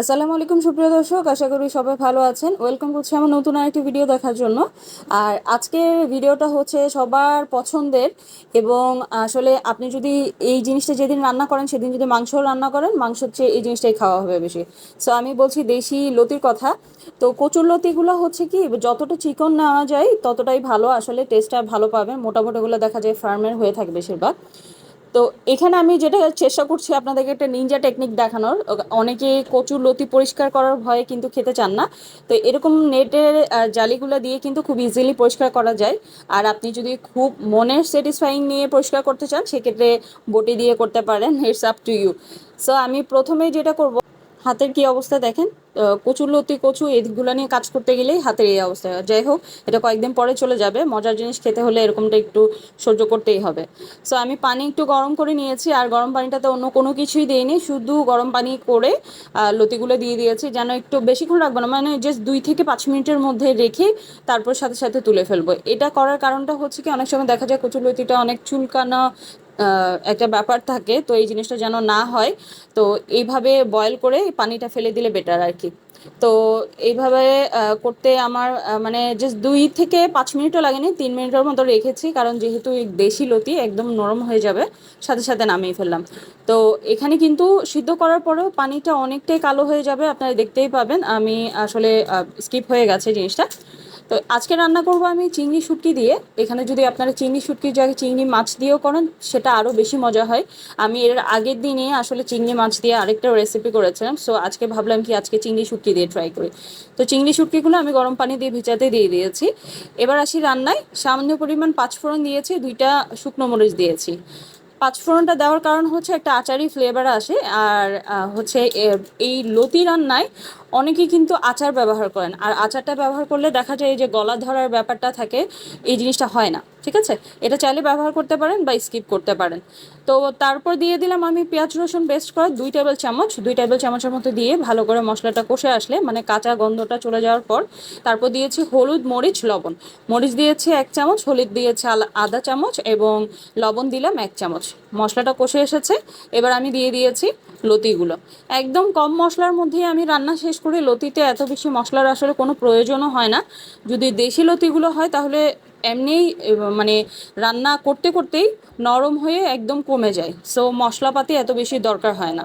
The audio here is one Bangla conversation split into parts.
আসসালামু আলাইকুম সুপ্রিয় দর্শক, আশা করি সবাই ভালো আছেন। ওয়েলকাম করছি আমার নতুন আরেকটি ভিডিও দেখার জন্য। আর আজকের ভিডিওটা হচ্ছে সবার পছন্দের এবং আসলে আপনি যদি এই জিনিসটা যেদিন রান্না করেন, সেদিন যদি মাংস রান্না করেন, মাংস হচ্ছে এই জিনিসটাই খাওয়া হবে বেশি। সো আমি বলছি দেশি লতির কথা। তো কচুর লতিগুলো হচ্ছে কি, যতটা চিকন নেওয়া যায়, ততটাই ভালো। আসলে টেস্টটা ভালো পাবেন। মোটামুটিগুলো দেখা যায় ফার্মের হয়ে থাকে বেশিরভাগ। তো এখানে আমি যেটা চেষ্টা করছি আপনাদেরকে একটা নিনজা টেকনিক দেখানোর অনেকে কচুর লতি পরিষ্কার করার ভয়ে কিন্তু খেতে চান না। তো এরকম নেটের জালিগুলো দিয়ে কিন্তু খুব ইজিলি পরিষ্কার করা যায়। আর আপনি যদি খুব মনের স্যাটিসফাইং নিয়ে পরিষ্কার করতে চান, সেক্ষেত্রে বটি দিয়ে করতে পারেন heads up to you so আমি প্রথমে যেটা করব হাতের কি অবস্থা দেখেন? কচুর লতি, কচু, এগুলো নিয়ে কাজ করতে গেলেই হাতের এই অবস্থা। যাই হোক, এটা কয়েকদিন পরে চলে যাবে। মজার জিনিস খেতে হলে এরকমটা একটু সহ্য করতেই হবে। সো আমি পানি একটু গরম করে নিয়েছি, আর গরম পানিটাতে অন্য কোনো কিছুই দিইনি, শুধু গরম পানি করে লতিগুলো দিয়ে দিয়েছি, যেন একটু বেশিক্ষণ রাখব না মানে জাস্ট দুই থেকে পাঁচ মিনিটের মধ্যে রেখে তারপর সাথে সাথে তুলে ফেলব। এটা করার কারণটা হচ্ছে কি, অনেক সময় দেখা যায় কচুর লতিটা অনেক চুলকানা একটা ব্যাপার থাকে, তো এই জিনিসটা যেন না হয়, তো এইভাবে বয়েল করে পানিটা ফেলে দিলে বেটার আর কি। তো এইভাবে করতে আমার মানে জাস্ট দুই থেকে পাঁচ মিনিটও লাগেনি, তিন মিনিটের মতো রেখেছি, কারণ যেহেতু দেশি লতি একদম নরম হয়ে যাবে, সাথে সাথে নামিয়ে ফেললাম। তো এখানে কিন্তু সিদ্ধ করার পরেও পানিটা অনেকটাই কালো হয়ে যাবে, আপনারা দেখতেই পাবেন, আমি আসলে স্কিপ হয়ে গেছে জিনিসটা। তো আজকে রান্না করব আমি চিংড়ি শুটকি দিয়ে। এখানে যদি আপনারা চিংড়ি শুটকির জায়গায় চিংড়ি মাছ দিয়েও করেন, সেটা আরও বেশি মজা হয়। আমি এর আগের দিনে আসলে চিংড়ি মাছ দিয়ে আরেকটা রেসিপি করেছিলাম সো আজকে ভাবলাম কি আজকে চিংড়ি শুটকি দিয়ে ট্রাই করি। তো চিংড়ি শুটকিগুলো আমি গরম পানি দিয়ে ভিজাতে দিয়ে দিয়েছি। এবার আসি রান্নায়। সামান্য পরিমাণ পাঁচফোড়ন দিয়েছি, দুইটা শুকনো মরিচ দিয়েছি। পাঁচফোড়নটা দেওয়ার কারণ হচ্ছে একটা আচারি ফ্লেভার আসে আর হচ্ছে এই লতি রান্নায় অনেকেই কিন্তু আচার ব্যবহার করেন। আর আচারটা ব্যবহার করলে দেখা যায় যে গলা ধরার ব্যাপারটা থাকে, এই জিনিসটা হয় না, ঠিক আছে? এটা চাইলে ব্যবহার করতে পারেন বা স্কিপ করতে পারেন। তো তারপর দিয়ে দিলাম আমি পেঁয়াজ, রসুন পেস্ট করা দুই টেবিল চামচ। দুই টেবিল চামচের মতো দিয়ে ভালো করে মশলাটা কষে আসলে মানে কাঁচা গন্ধটা চলে যাওয়ার পর তারপর দিয়েছি হলুদ, মরিচ, লবণ। মরিচ দিয়েছি এক চামচ, হলুদ দিয়েছি আধা চামচ এবং লবণ দিলাম এক চামচ। মশলাটা কষে এসেছে। এবার আমি দিয়ে দিয়েছি লতিগুলো। একদম কম মশলার মধ্যেই আমি রান্না শেষ করে লতিতে এত বেশি মশলার আসলে কোনো প্রয়োজনও হয় না। যদি দেশি লতিগুলো হয় তাহলে এমনিই মানে রান্না করতে করতেই নরম হয়ে একদম কমে যায়। সো মশলাপাতি এত বেশি দরকার হয় না।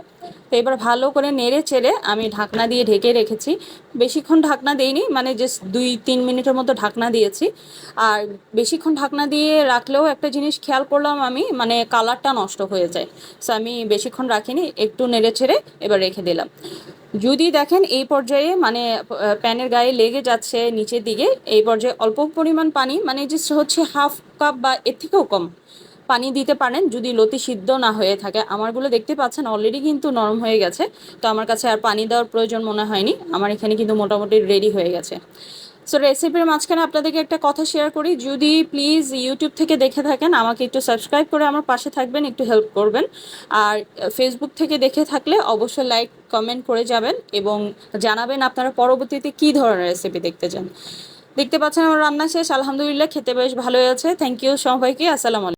তো এবার ভালো করে নেড়ে চেড়ে আমি ঢাকনা দিয়ে ঢেকে রেখেছি। বেশিক্ষণ ঢাকনা দিইনি মানে জাস্ট দুই, তিন মিনিটের মতো ঢাকনা দিয়েছি। আর বেশিক্ষণ ঢাকনা দিয়ে রাখলেও একটা জিনিস খেয়াল করলাম আমি মানে কালারটা নষ্ট হয়ে যায়। সো আমি বেশিক্ষণ রাখিনি, একটু নেড়ে ছেড়ে এবার রেখে দিলাম। যদি দেখেন এই পর্যায়ে মানে প্যানের গায়ে লেগে যাচ্ছে নিচের দিকে, এই পর্যায়ে অল্প পরিমাণ পানি মানে যে হচ্ছে হাফ কাপ বা এর থেকেও কম পানি দিতে পারেন যদি লতি সিদ্ধ না হয়ে থাকে। আমারগুলো দেখতে পাচ্ছেন অলরেডি কিন্তু নরম হয়ে গেছে, তো আমার কাছে আর পানি দেওয়ার প্রয়োজন মনে হয়নি। আমার এখানে কিন্তু মোটামুটি রেডি হয়ে গেছে। সো রেসিপির মাঝখানে আপনাদেরকে একটা কথা শেয়ার করি। যদি প্লিজ ইউটিউব থেকে দেখে থাকেন, আমাকে একটু সাবস্ক্রাইব করে আমার পাশে থাকবেন, একটু হেল্প করবেন। আর ফেসবুক থেকে দেখে থাকলে অবশ্যই লাইক কমেন্ট করে যাবেন এবং জানাবেন আপনারা পরবর্তীতে কী ধরনের রেসিপি দেখতে চান। দেখতে পাচ্ছেন, আমার রান্না শেষ। আলহামদুলিল্লাহ, খেতে বেশ ভালোই আছে। থ্যাংক ইউ সবাইকে। আসসালামু